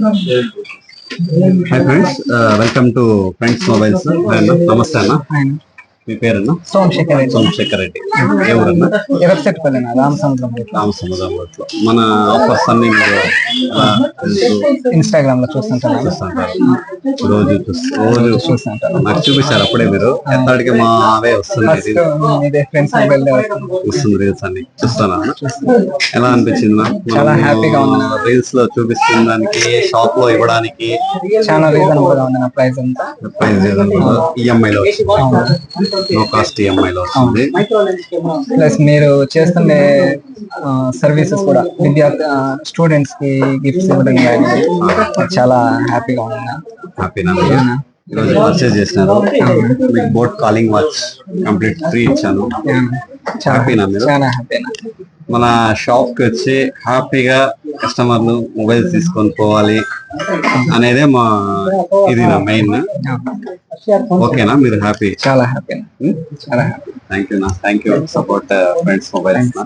Hi friends welcome to friends mobiles నమస్తే అన్న ఆయన మీ పేరన్నా? సోమశేఖర్ రెడ్డి. సోమశేఖర్ రెడ్డి. వెబ్సైట్ పల్లెన రామసముద్రం రామసముద్రం రోడ్లో. మన ఆఫర్స్ అన్ని మీరు ఇన్స్టాగ్రామ్లో చూస్తుంటారు? రోజు చూస్తూ- రోజు చూస్తుంటాను నాకు చూపించారు అప్పుడే మీరు. ఫస్ట్ ఇదే ఫ్రెండ్స్ మొబైల్ వస్తుంది. రీల్స్ అన్ని. చూస్తానా. ఎలా అనిపించింది? చాలా హ్యాపీగా ఉంది రీల్స్లో చూపిస్తున్న దానికి షాప్లో ఇవ్వడానికి. చాలా రీజనబుల్గా ఉంది ప్రైస్ అంతా. ప్రైస్ ఈఎంఐ లో వచ్చింది నో కాస్ట్ ఈఎంఐ లో వస్తుంది. ప్లస్ మీరు చేస్తుండే సర్వీసెస్ కూడా. విద్యార్థి స్టూడెంట్స్కి గిఫ్ట్స్ ఇవ్వడం కానీ చాలా హ్యాపీగా ఉంది నాకు. హ్యాపీ నా ఈరోజు పర్చేజ్ చేసినారు. మీకు boat calling watch complete free ఇచ్చాను. హ్యాపీనా మీరు? చాలా హ్యాపీ మన షాప్కి వచ్చి హ్యాపీగా కస్టమర్లు మొబైల్ తీసుకొని పోవాలి. అనేదే మా ఇది నా మెయిన్ ఓకేనా? మీరు హ్యాపీ చాలా హ్యాపీ చాలా హ్యాపీ థ్యాంక్ యూ నా. Thank you support friends mobiles నా